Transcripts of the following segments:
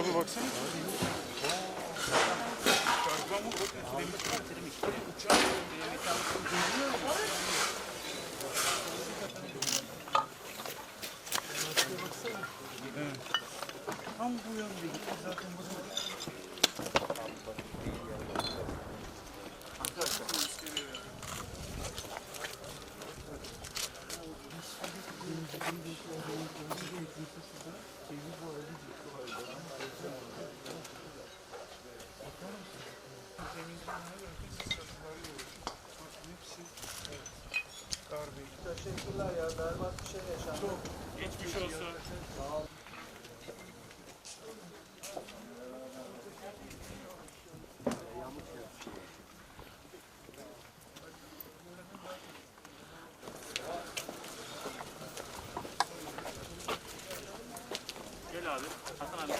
Abi baksana. Tam bu yönde gitti zaten bu. Teşekkürler ya. Berbat bir şey yaşandı. Geçmiş olsun. Gel abi. Hasan abi.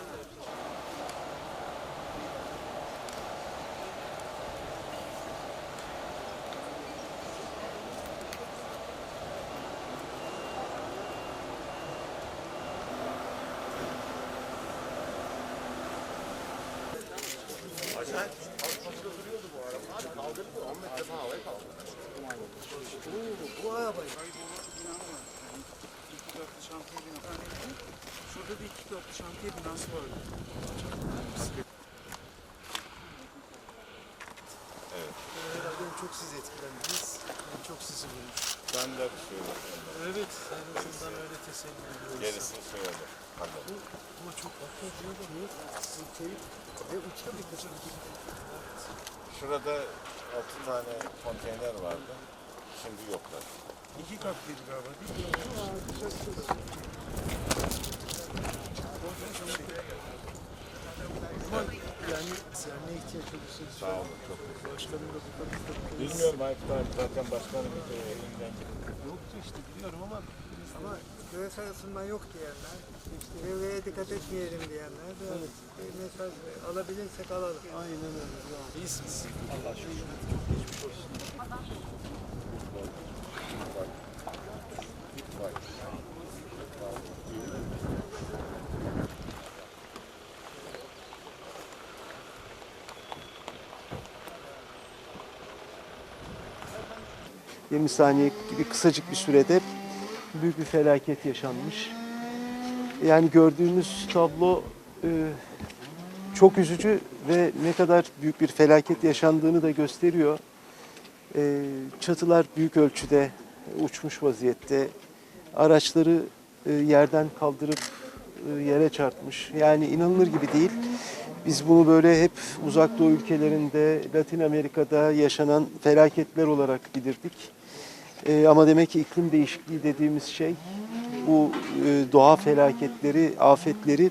Bu arabayı. Şurada da iki katlı şantiye binası var. Herhalde en çok siz etkilendiniz. En çok sizi bulmuş. Ben de söyledim. Evet. En azından öyle teselli ediyoruz. Gerisini söyledim. Anladım. Ama çok haklı diyor da? Sizin keyif ve uçta bir kısım gibi. Şurada altı tane konteyner vardı. Şimdi yoklar. İki katlıydı galiba değil mi? Ama yani sen ne ihtiyaç olursa Sağ olun. Çok teşekkür ederim. başkanım da bu konuda Bilmiyorum Aykut abi zaten başkanım da elinden. Yoktu işte biliyorum ama ama küresel ısınma yok diyenler, işte çevreye dikkat etmeyelim diyenler de bir mesaj alabilirsek alalım. Aynen öyle. İyisiniz. Allah şükür. Geçmiş olsun. 20 saniye gibi kısacık bir sürede büyük bir felaket yaşanmış. Yani gördüğümüz tablo e, çok üzücü ve ne kadar büyük bir felaket yaşandığını da gösteriyor. E, çatılar büyük ölçüde uçmuş vaziyette. Araçları e, yerden kaldırıp e, yere çarpmış. Yani inanılır gibi değil. Biz bunu böyle hep uzak doğu ülkelerinde, Latin Amerika'da yaşanan felaketler olarak bilirdik. E, ama demek ki iklim değişikliği dediğimiz şey bu e, doğa felaketleri, afetleri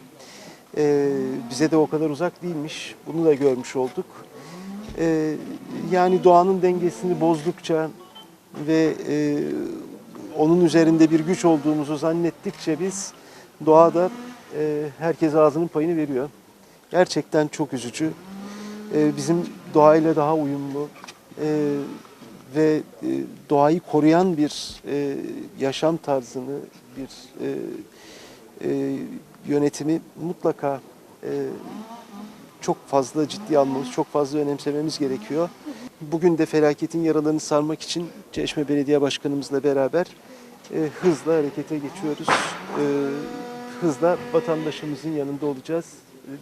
e, bize de o kadar uzak değilmiş. Bunu da görmüş olduk. E, yani doğanın dengesini bozdukça ve e, onun üzerinde bir güç olduğumuzu zannettikçe biz doğada e, herkes ağzının payını veriyor. Gerçekten çok üzücü. E, bizim doğayla daha uyumlu e, ve e, doğayı koruyan bir e, yaşam tarzını, bir e, e, yönetimi mutlaka e, çok fazla ciddi almamız, çok fazla önemsememiz gerekiyor. Bugün de felaketin yaralarını sarmak için Çeşme Belediye Başkanımızla beraber e, hızla harekete geçiyoruz. E, hızla vatandaşımızın yanında olacağız,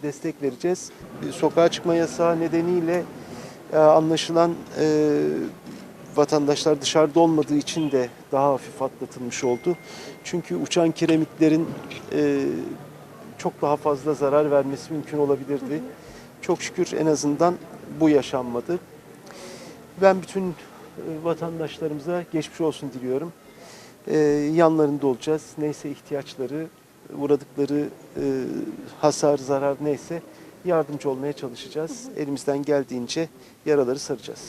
destek vereceğiz. Sokağa çıkma yasağı nedeniyle e, anlaşılan e, vatandaşlar dışarıda olmadığı için de daha hafif atlatılmış oldu. Çünkü uçan kiremitlerin e, çok daha fazla zarar vermesi mümkün olabilirdi. Çok şükür en azından bu yaşanmadı. Ben bütün vatandaşlarımıza geçmiş olsun diliyorum. yanlarında olacağız. Neyse ihtiyaçları, uğradıkları e, hasar, zarar neyse yardımcı olmaya çalışacağız. Elimizden geldiğince yaraları saracağız.